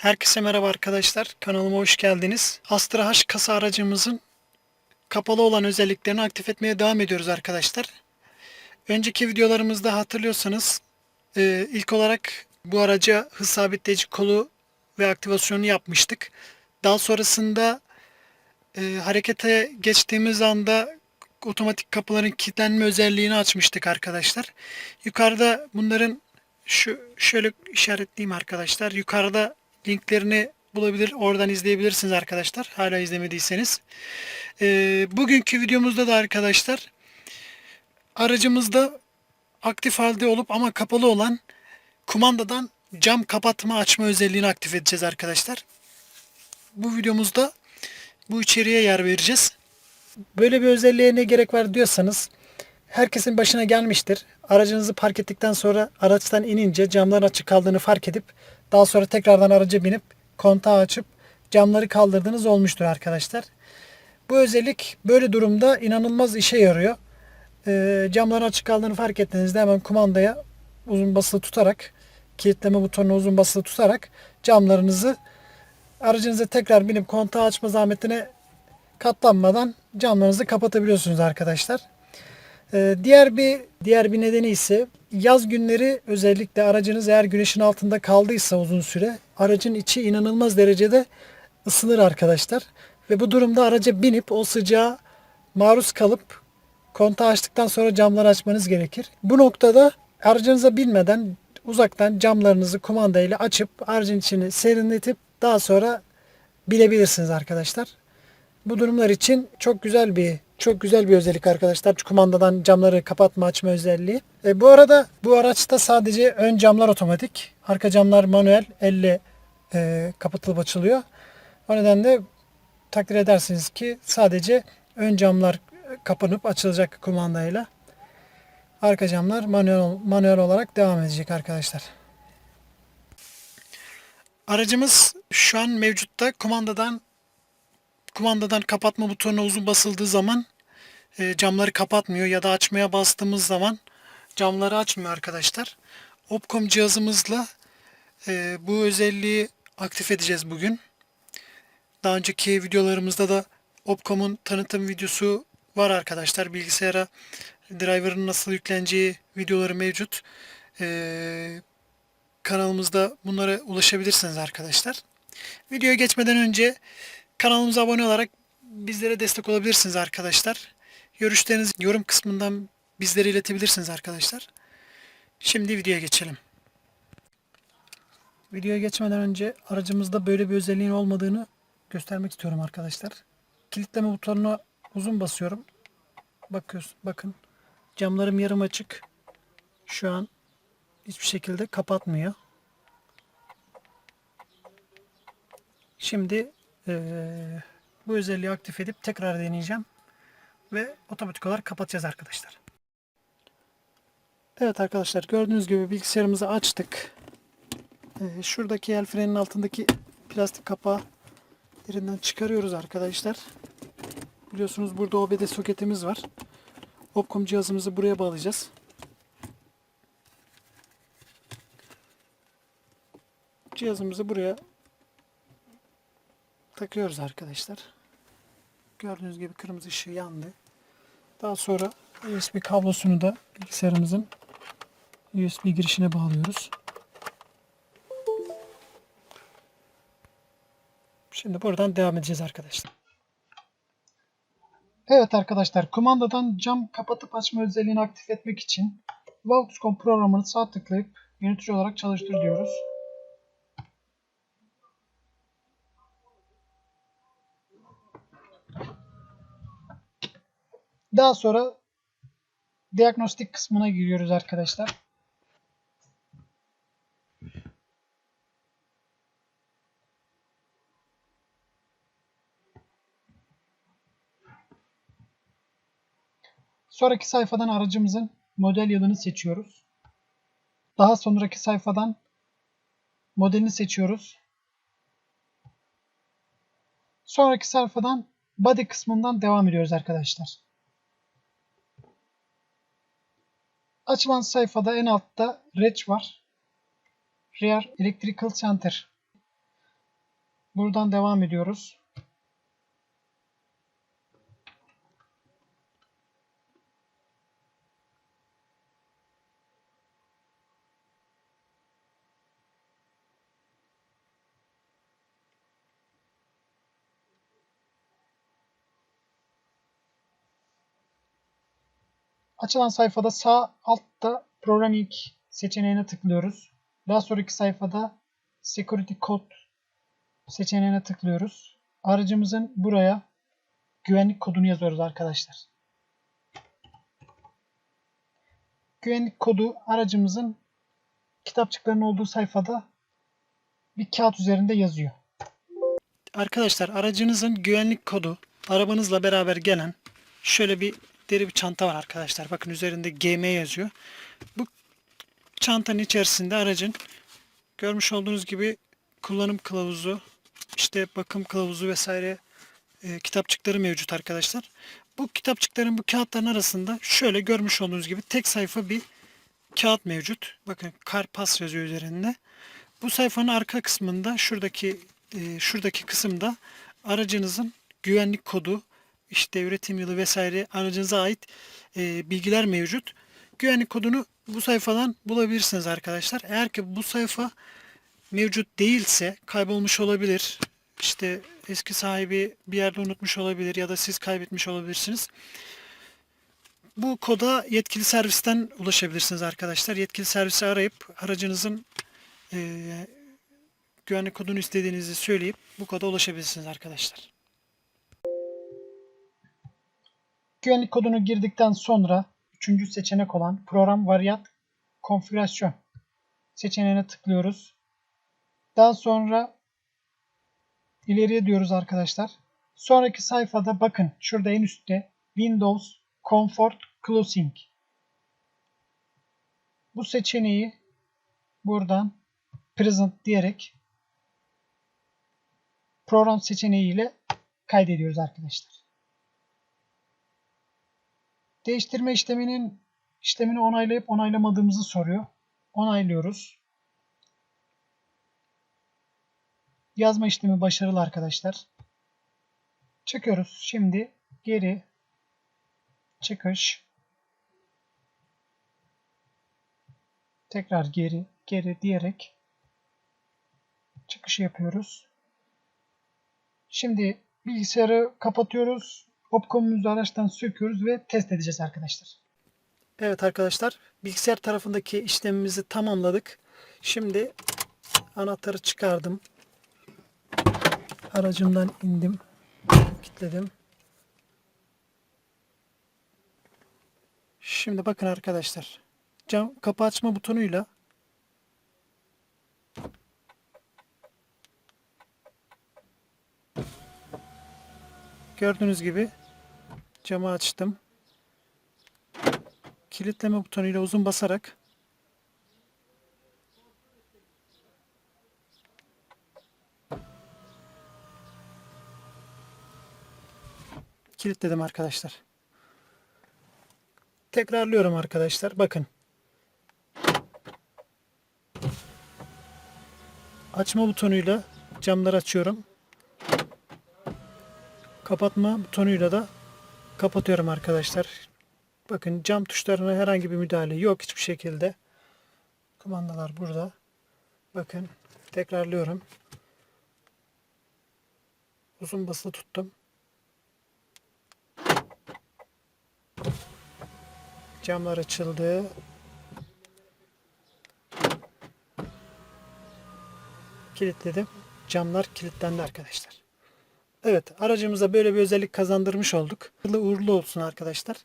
Herkese merhaba arkadaşlar. Kanalıma hoş geldiniz. Astra H kasa aracımızın kapalı olan özelliklerini aktif etmeye devam ediyoruz arkadaşlar. Önceki videolarımızda hatırlıyorsanız e, ilk olarak bu araca hız sabitleyici kolu ve aktivasyonu yapmıştık. Daha sonrasında e, harekete geçtiğimiz anda otomatik kapıların kilitlenme özelliğini açmıştık arkadaşlar. Yukarıda bunların şu şöyle işaretleyeyim arkadaşlar. Yukarıda linklerini bulabilir, oradan izleyebilirsiniz arkadaşlar. Hala izlemediyseniz. Ee, bugünkü videomuzda da arkadaşlar aracımızda aktif halde olup ama kapalı olan kumandadan cam kapatma açma özelliğini aktif edeceğiz arkadaşlar. Bu videomuzda bu içeriğe yer vereceğiz. Böyle bir özelliğe ne gerek var diyorsanız herkesin başına gelmiştir. Aracınızı park ettikten sonra araçtan inince camların açık kaldığını fark edip daha sonra tekrardan araca binip kontağı açıp camları kaldırdığınız olmuştur arkadaşlar. Bu özellik böyle durumda inanılmaz işe yarıyor. Ee, camların açık kaldığını fark ettiğinizde hemen kumandaya uzun basılı tutarak kilitleme butonuna uzun basılı tutarak camlarınızı aracınıza tekrar binip kontağı açma zahmetine katlanmadan camlarınızı kapatabiliyorsunuz arkadaşlar. Ee, diğer bir diğer bir nedeni ise yaz günleri özellikle aracınız eğer güneşin altında kaldıysa uzun süre aracın içi inanılmaz derecede ısınır arkadaşlar. Ve bu durumda araca binip o sıcağa maruz kalıp kontağı açtıktan sonra camları açmanız gerekir. Bu noktada aracınıza binmeden uzaktan camlarınızı kumandayla açıp aracın içini serinletip daha sonra bilebilirsiniz arkadaşlar. Bu durumlar için çok güzel bir çok güzel bir özellik arkadaşlar. Kumandadan camları kapatma açma özelliği. E, bu arada bu araçta sadece ön camlar otomatik. Arka camlar manuel elle e, kapatılıp açılıyor. O nedenle takdir edersiniz ki sadece ön camlar kapanıp açılacak kumandayla. Arka camlar manuel, manuel olarak devam edecek arkadaşlar. Aracımız şu an mevcutta kumandadan kumandadan kapatma butonuna uzun basıldığı zaman e, camları kapatmıyor ya da açmaya bastığımız zaman camları açmıyor arkadaşlar. Opcom cihazımızla e, bu özelliği aktif edeceğiz bugün. Daha önceki videolarımızda da Opcom'un tanıtım videosu var arkadaşlar. Bilgisayara driver'ın nasıl yükleneceği videoları mevcut. E, kanalımızda bunlara ulaşabilirsiniz arkadaşlar. Videoya geçmeden önce kanalımıza abone olarak bizlere destek olabilirsiniz arkadaşlar. Görüşlerinizi yorum kısmından bizlere iletebilirsiniz arkadaşlar. Şimdi videoya geçelim. Videoya geçmeden önce aracımızda böyle bir özelliğin olmadığını göstermek istiyorum arkadaşlar. Kilitleme butonuna uzun basıyorum. Bakıyorsun, bakın camlarım yarım açık. Şu an hiçbir şekilde kapatmıyor. Şimdi eee, bu özelliği aktif edip tekrar deneyeceğim ve otomatik olarak kapatacağız arkadaşlar. Evet arkadaşlar gördüğünüz gibi bilgisayarımızı açtık. Ee, şuradaki el frenin altındaki plastik kapağı yerinden çıkarıyoruz arkadaşlar. Biliyorsunuz burada OBD soketimiz var. Opcom cihazımızı buraya bağlayacağız. Cihazımızı buraya takıyoruz arkadaşlar. Gördüğünüz gibi kırmızı ışığı yandı. Daha sonra USB kablosunu da bilgisayarımızın USB girişine bağlıyoruz. Şimdi buradan devam edeceğiz arkadaşlar. Evet arkadaşlar kumandadan cam kapatıp açma özelliğini aktif etmek için Valtuscom programını sağ tıklayıp yönetici olarak çalıştır diyoruz. Daha sonra diagnostik kısmına giriyoruz arkadaşlar. Sonraki sayfadan aracımızın model yılını seçiyoruz. Daha sonraki sayfadan modelini seçiyoruz. Sonraki sayfadan body kısmından devam ediyoruz arkadaşlar. Açılan sayfada en altta Reg var. Rear Electrical Center. Buradan devam ediyoruz. Açılan sayfada sağ altta Programming seçeneğine tıklıyoruz. Daha sonraki sayfada Security Code seçeneğine tıklıyoruz. Aracımızın buraya güvenlik kodunu yazıyoruz arkadaşlar. Güvenlik kodu aracımızın kitapçıkların olduğu sayfada bir kağıt üzerinde yazıyor. Arkadaşlar aracınızın güvenlik kodu arabanızla beraber gelen şöyle bir deri bir çanta var arkadaşlar. Bakın üzerinde GM yazıyor. Bu çantanın içerisinde aracın görmüş olduğunuz gibi kullanım kılavuzu, işte bakım kılavuzu vesaire e, kitapçıkları mevcut arkadaşlar. Bu kitapçıkların bu kağıtların arasında şöyle görmüş olduğunuz gibi tek sayfa bir kağıt mevcut. Bakın Karpas yazıyor üzerinde. Bu sayfanın arka kısmında şuradaki e, şuradaki kısımda aracınızın güvenlik kodu, işte üretim yılı vesaire aracınıza ait e, bilgiler mevcut. Güvenlik kodunu bu sayfadan bulabilirsiniz arkadaşlar. Eğer ki bu sayfa mevcut değilse kaybolmuş olabilir. İşte eski sahibi bir yerde unutmuş olabilir ya da siz kaybetmiş olabilirsiniz. Bu koda yetkili servisten ulaşabilirsiniz arkadaşlar. Yetkili servisi arayıp aracınızın e, güvenlik kodunu istediğinizi söyleyip bu koda ulaşabilirsiniz arkadaşlar. Güvenlik kodunu girdikten sonra üçüncü seçenek olan program varyat konfigürasyon seçeneğine tıklıyoruz. Daha sonra ileriye diyoruz arkadaşlar. Sonraki sayfada bakın şurada en üstte Windows Comfort Closing. Bu seçeneği buradan present diyerek program seçeneğiyle kaydediyoruz arkadaşlar. Değiştirme işleminin işlemini onaylayıp onaylamadığımızı soruyor. Onaylıyoruz. Yazma işlemi başarılı arkadaşlar. Çıkıyoruz. Şimdi geri çıkış tekrar geri geri diyerek çıkışı yapıyoruz. Şimdi bilgisayarı kapatıyoruz. Opcom'umuzu araçtan söküyoruz ve test edeceğiz arkadaşlar. Evet arkadaşlar bilgisayar tarafındaki işlemimizi tamamladık. Şimdi anahtarı çıkardım. Aracımdan indim. Kilitledim. Şimdi bakın arkadaşlar. Cam kapı açma butonuyla gördüğünüz gibi camı açtım. Kilitleme butonuyla uzun basarak kilitledim arkadaşlar. Tekrarlıyorum arkadaşlar. Bakın. Açma butonuyla camları açıyorum. Kapatma butonuyla da kapatıyorum arkadaşlar. Bakın cam tuşlarına herhangi bir müdahale yok hiçbir şekilde. Kumandalar burada. Bakın tekrarlıyorum. Uzun basılı tuttum. Camlar açıldı. Kilitledim. Camlar kilitlendi arkadaşlar. Evet aracımıza böyle bir özellik kazandırmış olduk. Hayırlı uğurlu olsun arkadaşlar.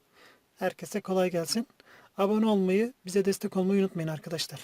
Herkese kolay gelsin. Abone olmayı, bize destek olmayı unutmayın arkadaşlar.